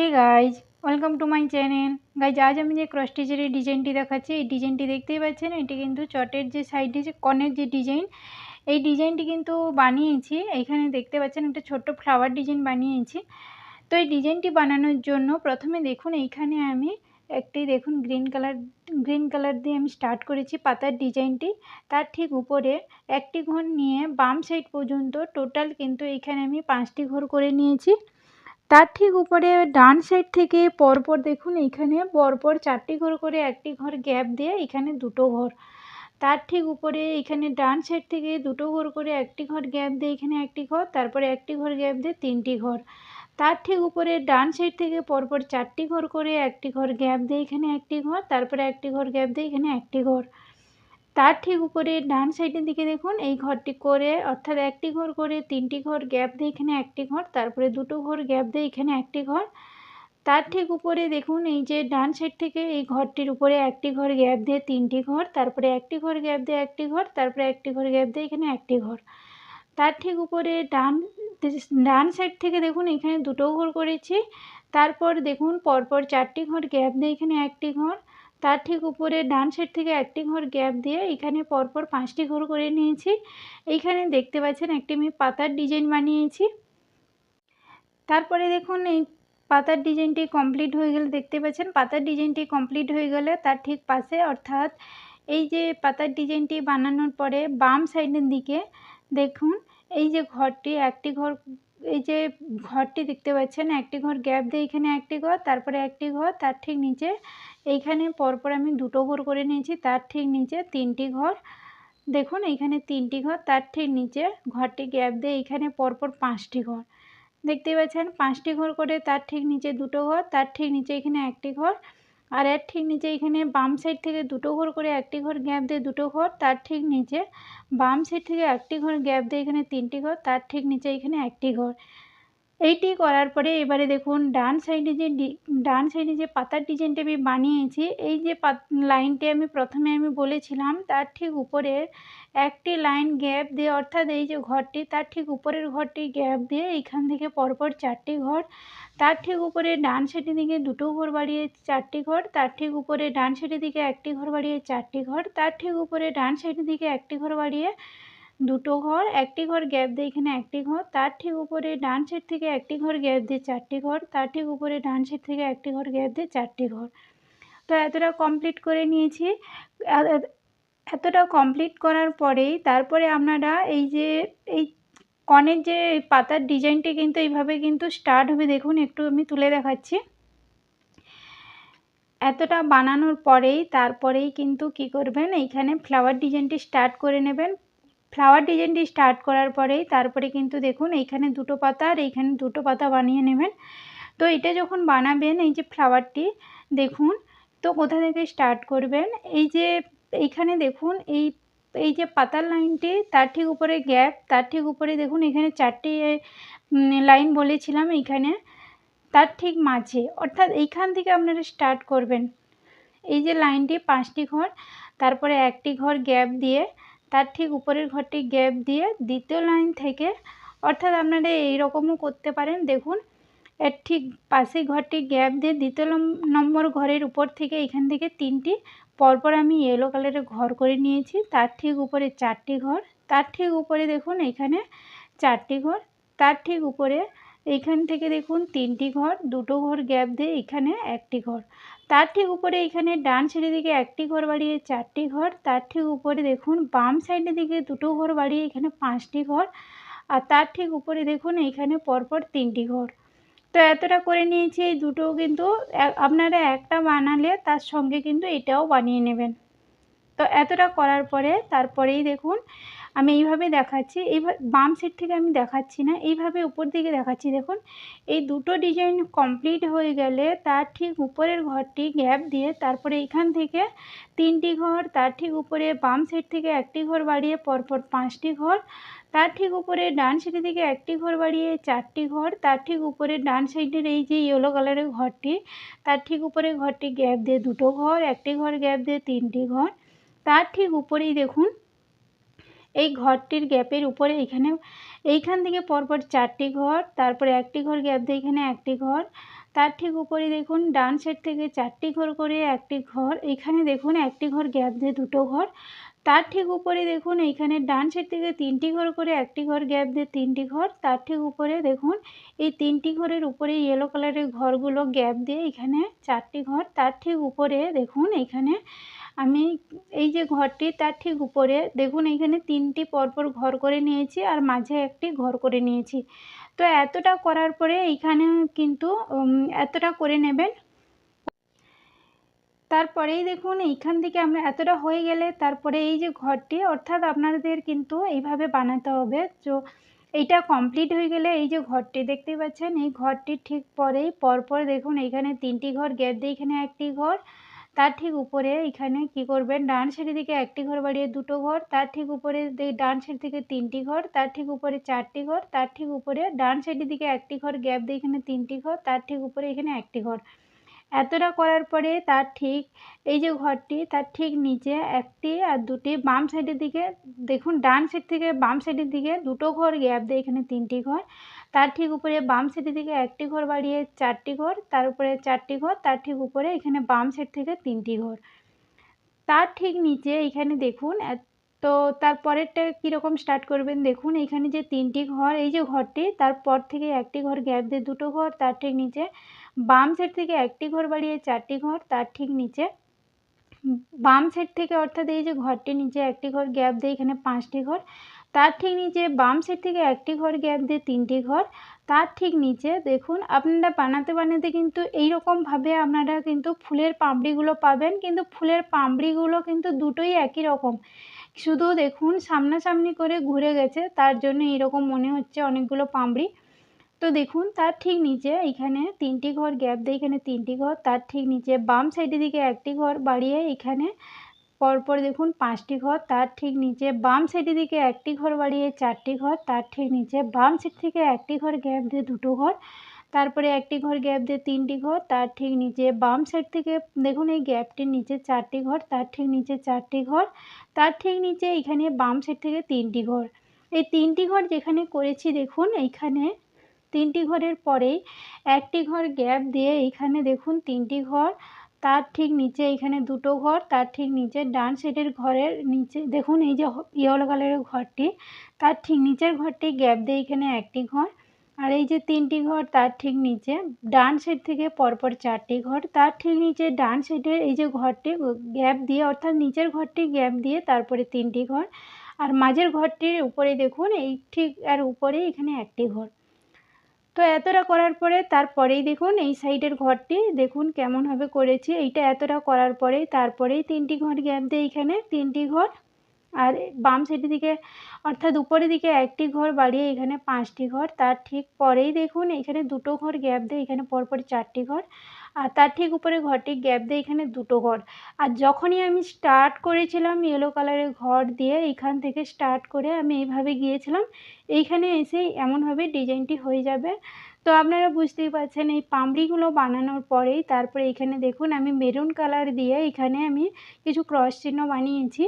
Hey guys welcome to my channel guys আজ আমি যে ক্রস স্টিচের এই ডিজাইনটি দেখাচ্ছি, এই ডিজাইনটি দেখতেই পাচ্ছেন, এটি কিন্তু চটের যে সাইডে যে কনের যে ডিজাইন এই ডিজাইনটি কিন্তু বানিয়েছি। এইখানে দেখতে পাচ্ছেন একটা ছোট্ট ফ্লাওয়ার ডিজাইন বানিয়েছি। তো এই ডিজাইনটি বানানোর জন্য প্রথমে দেখুন, এইখানে আমি একটি দেখুন গ্রিন কালার গ্রিন কালার দিয়ে আমি স্টার্ট করেছি পাতার ডিজাইনটি তার ঠিক উপরে একটি ঘর নিয়ে বাম সাইড পর্যন্ত টোটাল কিন্তু এখানে আমি পাঁচটি ঘর করে নিয়েছি। তার ঠিক উপরে ডান সাইড থেকে পরপর দেখুন, এখানে পরপর চারটি ঘর করে একটি ঘর গ্যাপ দিয়ে এখানে দুটো ঘর। তার ঠিক উপরে এখানে ডান সাইড থেকে দুটো ঘর করে একটি ঘর গ্যাপ দিয়ে এখানে একটি ঘর, তারপরে একটি ঘর গ্যাপ দিয়ে তিনটি ঘর। তার ঠিক উপরে ডান সাইড থেকে পরপর চারটি ঘর করে একটি ঘর গ্যাপ দিয়ে এখানে একটি ঘর, তারপরে একটি ঘর গ্যাপ দিয়ে এখানে একটি ঘর। তার ঠিক উপরে ডান সাইডের দিকে দেখুন, এই ঘরটি করে, অর্থাৎ একটি ঘর করে তিনটি ঘর, গ্যাপ দিয়ে এখানে একটি ঘর, তারপরে দুটো ঘর, গ্যাপ দিয়ে এখানে একটি ঘর। তার ঠিক উপরে দেখুন, এই যে ডান সাইড থেকে এই ঘরটির উপরে একটি ঘর, গ্যাপ দিয়ে তিনটি ঘর, তারপরে একটি ঘর, গ্যাপ দিয়ে একটি ঘর, তারপরে একটি ঘর, গ্যাপ দিয়ে এখানে একটি ঘর। তার ঠিক উপরে ডান ডান সাইড থেকে দেখুন, এখানে দুটো ঘর করেছি। তারপর দেখুন, পরপর চারটি ঘর, গ্যাপ দিয়ে এখানে একটি ঘর। তার ঠিক উপরে ডান সাইড থেকে একটি ঘর গ্যাপ দিয়ে এখানে পরপর পাঁচটি ঘর করে নিয়েছি। এইখানে দেখতে পাচ্ছেন একটি আমি পাতার ডিজাইন বানিয়েছি। তারপরে দেখুন, এই পাতার ডিজাইনটি কমপ্লিট হয়ে গেলে দেখতে পাচ্ছেন, পাতার ডিজাইনটি কমপ্লিট হয়ে গেলে তার ঠিক পাশে অর্থাৎ এই যে পাতার ডিজাইনটি বানানোর পরে বাম সাইডের দিকে দেখুন, এই যে ঘরটি একটি ঘর, এই যে ঘরটি দেখতে পাচ্ছেন, একটি ঘর গ্যাপ দিয়ে এখানে একটি ঘর, তারপরে একটি ঘর, তার ঠিক নিচে এইখানে পরপর আমি দুটো ঘর করে নিয়েছি, তার ঠিক নিচে তিনটি ঘর। দেখুন, এইখানে তিনটি ঘর, তার ঠিক নিচে ঘরটি গ্যাপ দিয়ে এইখানে পরপর পাঁচটি ঘর। দেখতেই পাচ্ছেন, পাঁচটি ঘর করে তার ঠিক নিচে দুটো ঘর, তার ঠিক নিচে এখানে একটি ঘর, আর এর ঠিক নিচে এখানে বাম সাইড থেকে দুটো ঘর করে একটি ঘর গ্যাপ দিয়ে দুটো ঘর, তার ঠিক নিচে বাম সাইড থেকে একটি ঘর গ্যাপ দিয়ে এখানে তিনটি ঘর, তার ঠিক নিচে এখানে একটি ঘর। এইটি করার পরে এবারে দেখুন, ডান সাইডে যে ডান সাইডে যে পাতার ডিজাইনটা আমি বানিয়েছি, এই যে লাইনটি আমি প্রথমে আমি বলেছিলাম, তার ঠিক উপরের একটি লাইন গ্যাপ দিয়ে, অর্থাৎ এই যে ঘরটি, তার ঠিক উপরের ঘরটি গ্যাপ দিয়ে, এইখান থেকে পরপর চারটি ঘর, তার ঠিক উপরে ডান সাইডের দিকে দুটো ঘর বাড়িয়ে চারটি ঘর, তার ঠিক উপরে ডান সাইডের দিকে একটি ঘর বাড়িয়ে চারটি ঘর, তার ঠিক উপরে ডান সাইডের দিকে একটি ঘর বাড়িয়ে দুটো ঘর, একটি ঘর গ্যাপ দিয়ে এখানে একটি ঘর, তার ঠিক উপরে ডান সাইড থেকে একটি ঘর গ্যাপ দিয়ে চারটি ঘর, তার ঠিক উপরে ডান সাইড থেকে একটি ঘর গ্যাপ দিয়ে চারটি ঘর। তো এতটা কমপ্লিট করে নিয়েছি। এতটা কমপ্লিট করার পরেই তারপরে আপনারা এই যে, এই কনের যে পাতার ডিজাইনটি কিন্তু এইভাবে কিন্তু স্টার্ট হবে। দেখুন, একটু আমি তুলে দেখাচ্ছি। এতটা বানানোর পরেই তারপরেই কিন্তু কি করবেন? এইখানে ফ্লাওয়ার ডিজাইনটি স্টার্ট করে নেবেন। ফ্লাওয়ার ডিজাইনটি স্টার্ট করার পরেই তারপরে কিন্তু দেখুন এইখানে দুটো পাতা আর এইখানে দুটো পাতা বানিয়ে নেবেন। তো এটা যখন বানাবেন, এই যে ফ্লাওয়ারটি দেখুন, তো কোথা থেকে স্টার্ট করবেন? এই যে এইখানে দেখুন, এই এই যে পাতার লাইনটি তার ঠিক উপরে গ্যাপ তার ঠিক উপরে দেখুন এখানে চারটি লাইন বলেছিলাম এইখানে। তার ঠিক মাঝে, অর্থাৎ এইখান থেকে আপনারা স্টার্ট করবেন। এই যে লাইনটি পাঁচটি ঘর, তারপরে একটি ঘর গ্যাপ দিয়ে তার ঠিক উপরের ঘরটি গ্যাপ দিয়ে দ্বিতীয় লাইন থেকে, অর্থাৎ আপনারা এইরকমও করতে পারেন। দেখুন, এর ঠিক পাশে ঘরটি গ্যাপ দিয়ে দ্বিতীয় নম্বর ঘরের উপর থেকে এখান থেকে তিনটি, পরপর আমি ইয়েলো কালারের ঘর করে নিয়েছি। তার ঠিক উপরে চারটি ঘর, তার ঠিক উপরে দেখুন এখানে চারটি ঘর, তার ঠিক উপরে এইখান থেকে দেখুন তিনটি ঘর, দুটো ঘর গ্যাপ দিয়ে এখানে একটি ঘর। তার ঠিক উপরে এখানে ডান সাইডের দিকে একটি ঘর বাড়িয়ে চারটি ঘর। তার ঠিক উপরে দেখুন, বাম সাইডের দিকে দুটো ঘর বাড়িয়ে এখানে পাঁচটি ঘর। আর তার ঠিক উপরে দেখুন এইখানে পরপর তিনটি ঘর। তো এতটা করে নিয়েছি এই দুটো কিন্তু আপনারা একটা বানালে তার সঙ্গে কিন্তু এটাও বানিয়ে নেবেন। তো এতটা করার পরে তারপরেই দেখুন আমি এইভাবে দেখাচ্ছি, এইভাবে বাম সাইড থেকে আমি দেখাচ্ছি না, এইভাবে উপর দিকে দেখাচ্ছি। দেখুন, এই দুটো ডিজাইন কমপ্লিট হয়ে গেলে তার ঠিক উপরের ঘরটি গ্যাপ দিয়ে তারপরে এখান থেকে তিনটি ঘর, তার ঠিক উপরে বাম সাইড থেকে একটি ঘর বাড়িয়ে পরপর পাঁচটি ঘর, তার ঠিক উপরে ডান সাইডের দিকে একটি ঘর বাড়িয়ে চারটি ঘর, তার ঠিক উপরে ডান সাইডের এই যে ইয়েলো কালারের ঘরটি, তার ঠিক উপরে ঘরটি গ্যাপ দিয়ে দুটো ঘর, একটি ঘর গ্যাপ দিয়ে তিনটি ঘর, তার ঠিক উপরেই দেখুন এই ঘরটির গ্যাপের উপরে এখানে এইখান থেকে পরপর চারটি ঘর, তারপরে একটি ঘর গ্যাপ দিয়ে এখানে একটি ঘর, তার ঠিক উপরে দেখুন, ডান সাইড থেকে চারটি ঘর করে একটি ঘর, এখানে দেখুন একটি ঘর গ্যাপ দিয়ে দুটো ঘর, তার ঠিক উপরে দেখুন, এইখানে ডান সাইড থেকে তিনটি ঘর করে একটি ঘর গ্যাপ দিয়ে তিনটি ঘর, তার ঠিক উপরে দেখুন, এই তিনটি ঘরের উপরে ইয়েলো কালারের ঘরগুলো গ্যাপ দিয়ে এখানে চারটি ঘর, তার ঠিক উপরে দেখুন, এখানে আমি এই যে ঘরটি তার ঠিক উপরে, দেখুন এখানে তিনটি পরপর ঘর করে নিয়েছি আর মাঝে একটি ঘর করে নিয়েছি। তো এতটা করার পরে এইখানে কিন্তু এতটা করে নেবেন। তারপরেই দেখুন এইখান থেকে আমরা এতটা হয়ে গেলে তারপরে এই যে ঘরটি, অর্থাৎ আপনাদের কিন্তু এইভাবে বানাতে হবে। তো এইটা কমপ্লিট হয়ে গেলে এই যে ঘরটি দেখতে পাচ্ছেন, এই ঘরটির ঠিক পরেই পরপর দেখুন এইখানে তিনটি ঘর গ্যাপ দিয়ে এখানে একটি ঘর। তার ঠিক উপরে এখানে কি করবেন? ডান সাইডের দিকে একটি ঘর বাড়িয়ে দুটো ঘর, তার ঠিক উপরে ডান সাইড থেকে তিনটি ঘর, তার ঠিক উপরে চারটি ঘর, তার ঠিক উপরে ডান সাইডের দিকে একটি ঘর, গ্যাপ দিয়ে এখানে তিনটি ঘর, তার ঠিক উপরে এখানে একটি ঘর। এতটা করার পরে তার ঠিক এই যে ঘরটি, তার ঠিক নিচে একটি আর দুটি বাম সাইডের দিকে, দেখুন ডান সাইড থেকে বাম সাইডের দিকে দুটো ঘর গ্যাপ দিয়ে এখানে তিনটি ঘর। তার ঠিক উপরে বাম সাইডের দিকে একটি ঘর বাড়িয়ে চারটি ঘর, তার উপরে চারটি ঘর, তার ঠিক উপরে এখানে বাম সাইড থেকে তিনটি ঘর। তার ঠিক নিচে এখানে দেখুন তো তারপরেরটা কীরকম স্টার্ট করবেন? দেখুন, এখানে যে তিনটি ঘর, এই যে ঘরটি, তারপর থেকে একটি ঘর গ্যাপ দিয়ে দুটো ঘর, তার ঠিক নিচে বাম সাইড থেকে একটি ঘর বাড়িয়ে চারটি ঘর, তার ঠিক নিচে বাম সাইড থেকে অর্থাৎ এই যে ঘরটির নিচে একটি ঘর গ্যাপ দিয়ে এখানে পাঁচটি ঘর, তার ঠিক নিচে বাম সাইড থেকে একটি ঘর গ্যাপ দিয়ে তিনটি ঘর, তার ঠিক নিচে দেখুন, আপনারা বানাতে বানাতে কিন্তু এই রকমভাবে আপনারা কিন্তু ফুলের পাপড়িগুলো পাবেন, কিন্তু ফুলের পাপড়িগুলো কিন্তু দুটোই একই রকম। শুধু দেখুন, সামনাসামনি করে ঘুরে গেছে, তার জন্য এরকম মনে হচ্ছে অনেকগুলো পাপড়ি তো দেখুন, তার ঠিক নিচে এখানে তিনটি ঘর, গ্যাপ দিয়ে এখানে তিনটি ঘর, তার ঠিক নিচে বাম সাইডের দিকে একটি ঘর বাড়িয়ে এখানে পরপর দেখুন পাঁচটি ঘর, তার ঠিক নিচে বাম সাইডের দিকে একটি ঘর বাড়িয়ে চারটি ঘর, তার ঠিক নিচে বাম সাইড থেকে একটি ঘর, গ্যাপ দিয়ে দুটো ঘর। তারপরে একটি ঘর গ্যাপ দিয়ে তিনটি ঘর, তার ঠিক নিচে বাম সাইড থেকে দেখুন এই গ্যাপটির নিচে চারটি ঘর, তার ঠিক নিচে চারটি ঘর, তার ঠিক নিচে এখানে বাম সাইড থেকে তিনটি ঘর। এই তিনটি ঘর যেখানে করেছি দেখুন, এইখানে তিনটি ঘরের পরেই একটি ঘর গ্যাপ দিয়ে এইখানে দেখুন তিনটি ঘর, তার ঠিক নিচে এখানে দুটো ঘর, তার ঠিক নিচে ডান সাইডের ঘরের নিচে দেখুন এই যে ইয়েলো কালারের ঘরটি, তার ঠিক নিচের ঘরটি গ্যাপ দিয়ে এখানে একটি ঘর আর এই যে তিনটি ঘর তার ঠিক নিচে, ডান সাইড থেকে পরপর চারটি ঘর, তার ঠিক নিচে ডান সাইডের এই যে ঘরটি গ্যাপ দিয়ে, অর্থাৎ নিচের ঘরটি গ্যাপ দিয়ে তারপরে তিনটি ঘর, আর মাঝের ঘরটির উপরে দেখুন, এই ঠিক আর উপরে এখানে একটি ঘর। তো এতটা করার পরে তারপরেই দেখুন, এই সাইডের ঘরটি দেখুন কেমনভাবে করেছি, এইটা এতটা করার পরেই তারপরেই তিনটি ঘর গ্যাপ দিয়ে এখানে তিনটি ঘর আর বাম সাইডের দিকে, অর্থাৎ উপরের দিকে একটি ঘর, বাড়িয়ে এখানে পাঁচটি ঘর। তার ঠিক পরেই দেখুন, এখানে দুটো ঘর গ্যাপ দিয়ে এখানে পরপর চারটি ঘর। আর তার ঠিক উপরে ঘরটি গ্যাপ দিয়ে এখানে দুটো ঘর। আর যখনই আমি স্টার্ট করেছিলাম ইয়েলো কালারের ঘর দিয়ে এইখান থেকে স্টার্ট করে আমি এইভাবে গিয়েছিলাম, এইখানে এসে এমনভাবে ডিজাইনটি হয়ে যাবে। তো আপনারা বুঝতেই পারছেন, এই পামড়িগুলো বানানোর পরেই তারপরে এখানে দেখুন, আমি মেরুন কালার দিয়ে এখানে আমি কিছু ক্রস চিহ্ন বানিয়েছি।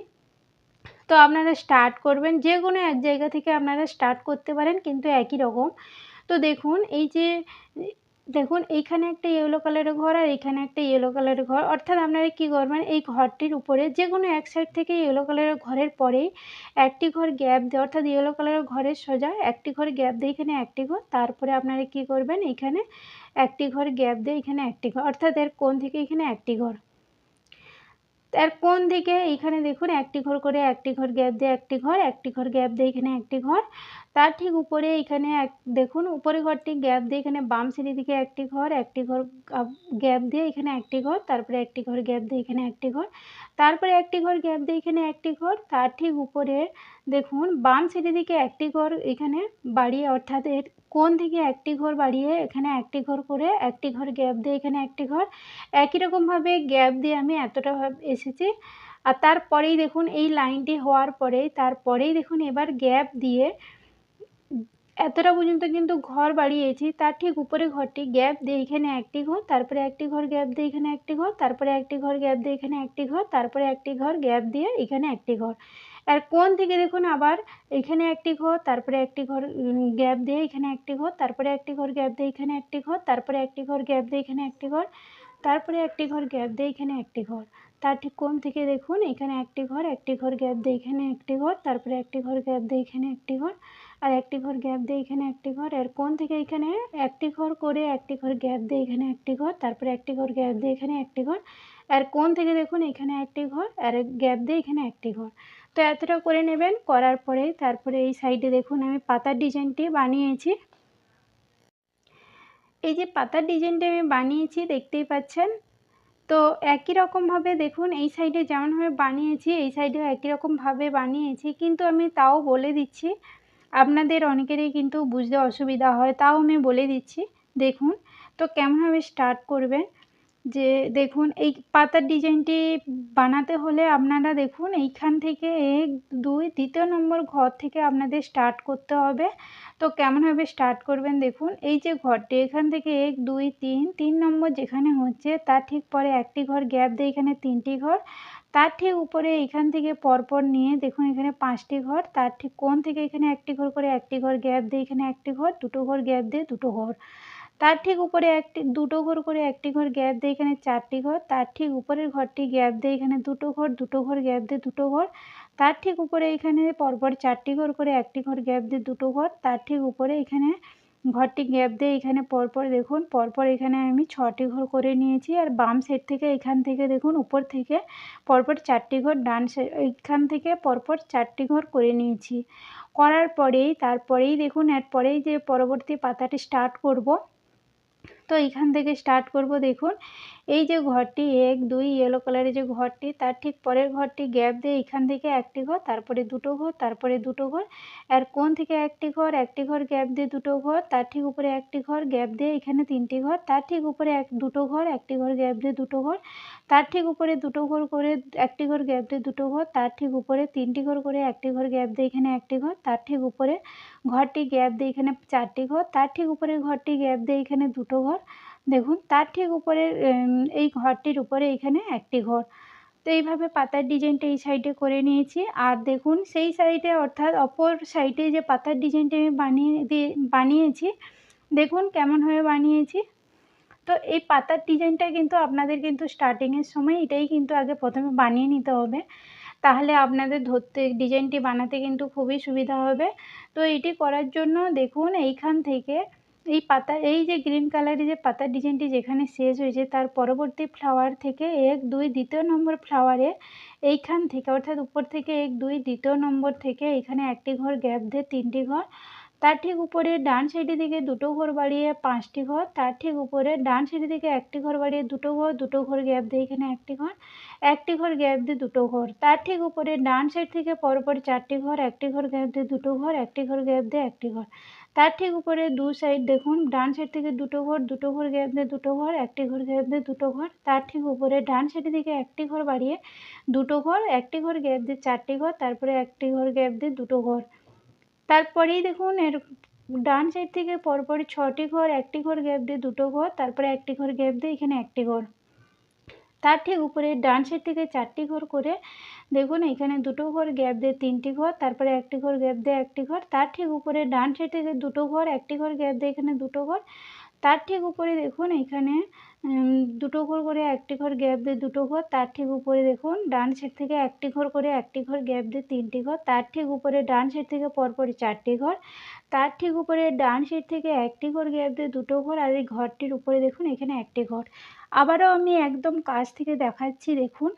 তো আপনারা স্টার্ট করবেন, যে কোনো এক জায়গা থেকে আপনারা স্টার্ট করতে পারেন কিন্তু একই রকম। তো দেখুন, এই যে, দেখুন, এইখানে একটা ইয়েলো কালারের ঘর আর এখানে একটা ইয়েলো কালারের ঘর। অর্থাৎ আপনারা কী করবেন, এই ঘরটির উপরে যে কোনো এক সাইড থেকে ইয়েলো কালারের ঘরের পরেই একটি ঘর গ্যাপ দিয়ে, অর্থাৎ ইয়েলো কালারের ঘরের সোজা একটি ঘর গ্যাপ দিয়ে এখানে একটি ঘর, তারপরে আপনারা কী করবেন, এখানে একটি ঘর গ্যাপ দিয়ে এখানে একটি ঘর, অর্থাৎ এর কোন থেকে এখানে একটি ঘর। এর কোন দিকে? এখানে দেখুন, একটি ঘর করে একটি ঘর গ্যাপ দিয়ে একটি ঘর একটি ঘর গ্যাপ দিয়ে এখানে একটি ঘর। তার ঠিক উপরে এখানে এক, দেখুন, উপরে ঘরটি গ্যাপ দিয়ে এখানে বাম সিঁড়ি দিকে একটি ঘর একটি ঘর গ্যাপ দিয়ে এখানে একটি ঘর, তারপরে একটি ঘর গ্যাপ দিয়ে এখানে একটি ঘর, তারপরে একটি ঘর গ্যাপ দিয়ে এখানে একটি ঘর, তার ঠিক উপরে দেখুন, বাম সিঁড়ি দিকে একটি ঘর এখানে বাড়ি অর্থাৎ এর কোন থেকে একটি ঘর বাড়িয়ে এখানে একটি ঘর করে একটি ঘর গ্যাপ দিয়ে এখানে একটি ঘর, একই রকমভাবে গ্যাপ দিয়ে আমি এতটা এসেছি। আর তারপরেই দেখুন এই লাইনটি হওয়ার পরেই, তারপরেই দেখুন এবার গ্যাপ দিয়ে এতটা পর্যন্ত কিন্তু ঘর বাড়িয়েছি, তার ঠিক উপরে ঘরটি গ্যাপ দিয়ে এখানে একটি ঘর, তারপরে একটি ঘর গ্যাপ দিয়ে এখানে একটি ঘর, তারপরে একটি ঘর গ্যাপ দিয়ে এখানে একটি ঘর, তারপরে একটি ঘর গ্যাপ দিয়ে এখানে একটি ঘর। আর কোন থেকে দেখুন আবার এখানে একটি ঘর, তারপরে একটি ঘর গ্যাপ দিয়ে এখানে একটি ঘর, তারপরে একটি ঘর গ্যাপ দিয়ে এখানে একটি ঘর, তারপরে একটি ঘর গ্যাপ দিয়ে এখানে একটি ঘর, তারপরে একটি ঘর গ্যাপ দিয়ে এখানে একটি ঘর। তার ঠিক কোন থেকে দেখুন? এখানে একটি ঘর একটি ঘর গ্যাপ দিয়ে এখানে একটি ঘর, তারপরে একটি ঘর গ্যাপ দিয়ে এখানে একটি ঘর, আর একটি ঘর গ্যাপ দিয়ে এখানে একটি ঘর আর কোন থেকে এখানে একটি ঘর করে একটি ঘর গ্যাপ দিয়ে এখানে একটি ঘর, তারপরে একটি ঘর গ্যাপ দিয়ে এখানে একটি ঘর আর কোন থেকে দেখুন? এখানে একটি ঘর আর গ্যাপ দিয়ে এখানে একটি ঘর। তো এতটা করে নেবেন, করার পরে তারপরে এই সাইডে দেখুন, আমি পাতার ডিজাইনটি বানিয়েছি। এই যে পাতার ডিজাইনটা আমি বানিয়েছি, দেখতেই পাচ্ছেন তো একই রকমভাবে দেখুন, এই সাইডে যেমনভাবে বানিয়েছি, এই সাইডেও একই রকমভাবে বানিয়েছি। কিন্তু আমি তাও বলে দিচ্ছি, আপনাদের অনেকেরই কিন্তু বুঝতে অসুবিধা হয়, তাও আমি বলে দিচ্ছি, দেখুন। তো কেমনভাবে স্টার্ট করবেন? যে দেখুন, এই পাতার ডিজাইনটি বানাতে হলে আপনারা দেখুন, এইখান থেকে এক, দুই, তৃতীয় নম্বর ঘর থেকে আপনাদের স্টার্ট করতে হবে। তো কেমনভাবে স্টার্ট করবেন দেখুন, এই যে ঘরটি এখান থেকে এক, দুই, তিন তিন নম্বর যেখানে হচ্ছে, তার ঠিক পরে একটি ঘর গ্যাপ দিয়ে এখানে তিনটি ঘর, তার ঠিক উপরে এখান থেকে পরপর নিয়ে দেখুন এখানে পাঁচটি ঘর, তার ঠিক কোন থেকে এখানে একটি ঘর করে একটি ঘর গ্যাপ দিয়ে এখানে একটি ঘর, দুটো ঘর গ্যাপ দিয়ে দুটো ঘর। তার ঠিক উপরে একটি, দুটো ঘর করে একটি ঘর গ্যাপ দিয়ে এখানে চারটি ঘর, তার ঠিক উপরের ঘরটি গ্যাপ দিয়ে এখানে দুটো ঘর দুটো ঘর গ্যাপ দিয়ে দুটো ঘর, তার ঠিক উপরে এখানে পরপর চারটি ঘর করে একটি ঘর গ্যাপ দিয়ে দুটো ঘর, তার ঠিক উপরে এখানে ঘরটি গ্যাপ দিয়ে এখানে পরপর দেখুন, পরপর এখানে আমি ছটি ঘর করে নিয়েছি আর বাম সাইড থেকে এখান থেকে দেখুন, উপর থেকে পরপর চারটি ঘর, ডান এইখান থেকে পরপর চারটি ঘর করে নিয়েছি। করার পরেই, তারপরেই দেখুন, এরপরেই যে পরবর্তী পাতাটি স্টার্ট করব তো এইখান থেকে স্টার্ট করব দেখুন। এই যে ঘরটি এক, দুই ইয়েলো কালারের যে ঘরটি, তার ঠিক পরের ঘরটি গ্যাপ দিয়ে এখান থেকে একটি ঘর, তারপরে দুটো ঘর, তারপরে দুটো ঘর। আর কোন থেকে একটি ঘর একটি ঘর গ্যাপ দিয়ে দুটো ঘর, তার ঠিক উপরে একটি ঘর গ্যাপ দিয়ে এখানে তিনটি ঘর, তার ঠিক উপরে এক, দুটো ঘর, একটি ঘর গ্যাপ দিয়ে দুটো ঘর, তার ঠিক উপরে দুটো ঘর করে একটি ঘর গ্যাপ দিয়ে দুটো ঘর, তার ঠিক উপরে তিনটি ঘর করে একটি ঘর গ্যাপ দিয়ে এখানে একটি ঘর, তার ঠিক উপরে ঘরটি গ্যাপ দিয়ে এখানে চারটি ঘর, তার ঠিক উপরে ঘরটি গ্যাপ দিয়ে এখানে দুটো ঘর। দেখুন, তার ঠিক উপরে এই ঘরটির উপরে এখানে একটি ঘর। তো এইভাবে পাতার ডিজাইনটা এই সাইডে করে নিয়েছি। আর দেখুন, সেই সাইডে অর্থাৎ অপর সাইডে যে পাতার ডিজাইনটা আমি বানিয়ে দিয়ে বানিয়েছি, দেখুন কেমনভাবে বানিয়েছি। তো এই পাতার ডিজাইনটা কিন্তু আপনাদের কিন্তু স্টার্টিংয়ের সময় এটাই কিন্তু আগে প্রথমে বানিয়ে নিতে হবে। তাহলে আপনাদের ধরতে, ডিজাইনটি বানাতে কিন্তু খুবই সুবিধা হবে। তো এটি করার জন্য দেখুন, এইখান থেকে এই পাতা, এই যে গ্রিন কালারের যে পাতার ডিজাইনটি যেখানে শেষ হয়েছে, তার পরবর্তী ফ্লাওয়ার থেকে এক, দুই, দ্বিতীয় নম্বর ফ্লাওয়ারে এইখান থেকে, অর্থাৎ উপর থেকে এক, দুই, দ্বিতীয় নম্বর থেকে এখানে একটি ঘর গ্যাপ দিয়ে তিনটি ঘর। তার ঠিক উপরে ডান সাইডের দিকে দুটো ঘর বাড়িয়ে পাঁচটি ঘর। তার ঠিক উপরে ডান সাইডের দিকে একটি ঘর বাড়িয়ে দুটো ঘর দুটো ঘর গ্যাপ দিয়ে এখানে একটি ঘর একটি ঘর গ্যাপ দিয়ে দুটো ঘর। তার ঠিক উপরে ডান সাইড থেকে পরপর চারটি ঘর, একটি ঘর গ্যাপ দিয়ে দুটো ঘর, একটি ঘর গ্যাপ দিয়ে একটি ঘর। তার ঠিক উপরে দু সাইড দেখুন, ডান সাইড থেকে দুটো ঘর দুটো ঘর গ্যাপ দিয়ে দুটো ঘর, একটি ঘর গ্যাপ দিয়ে দুটো ঘর। তার ঠিক উপরে ডান সাইডের দিকে একটি ঘর বাড়িয়ে দুটো ঘর, একটি ঘর গ্যাপ দিয়ে চারটি ঘর, তারপরে একটি ঘর গ্যাপ দিয়ে দুটো ঘর। তারপরেই দেখুন, এর ডান সাইড থেকে পরপর ছটি ঘর, একটি ঘর গ্যাপ দিয়ে দুটো ঘর, তারপরে একটি ঘর গ্যাপ দিয়ে এখানে একটি ঘর। তার ঠিক উপরে ডান সাইড থেকে চারটি ঘর করে দেখুন, এখানে দুটো ঘর গ্যাপ দিয়ে তিনটি ঘর, তারপরে একটি ঘর গ্যাপ দিয়ে একটি ঘর, তার ঠিক উপরে ডান সাইড থেকে দুটো ঘর, একটি ঘর গ্যাপ দিয়ে এখানে দুটো ঘর, তার ঠিক উপরে দেখুন, এখানে দুটো ঘর করে একটি ঘর গ্যাপ দিয়ে দুটো ঘর, তার ঠিক উপরে দেখুন, ডান সাইড থেকে একটি ঘর করে একটি ঘর গ্যাপ দিয়ে তিনটি ঘর, তার ঠিক উপরে ডান সাইড থেকে পরপর চারটি ঘর, তার ঠিক উপরে ডান সাইড থেকে একটি ঘর গ্যাপ দিয়ে দুটো ঘর, আর এই ঘরটির উপরে দেখুন, এখানে একটি ঘর। আবারও আমি একদম কাছ থেকে দেখাচ্ছি, দেখুন।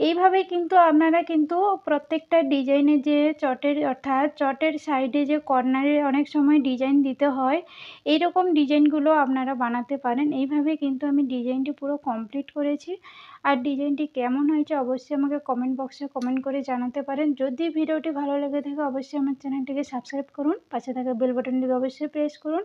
এইভাবে কিন্তু আপনারা কিন্তু প্রত্যেকটা ডিজাইনে যে চটের, অর্থাৎ চটের সাইডে যে কর্নারে অনেক সময় ডিজাইন দিতে হয়, এইরকম ডিজাইনগুলো আপনারা বানাতে পারেন। এইভাবে কিন্তু আমি ডিজাইনটি পুরো কমপ্লিট করেছি। আর ডিজাইনটি কেমন হয়েছে অবশ্যই আমাকে কমেন্ট বক্সে কমেন্ট করে জানাতে পারেন। যদি ভিডিওটি ভালো লেগে থাকে, অবশ্যই আমার চ্যানেলটিকে সাবস্ক্রাইব করুন। পাশে থাকা বেল বাটনটিকে অবশ্যই প্রেস করুন।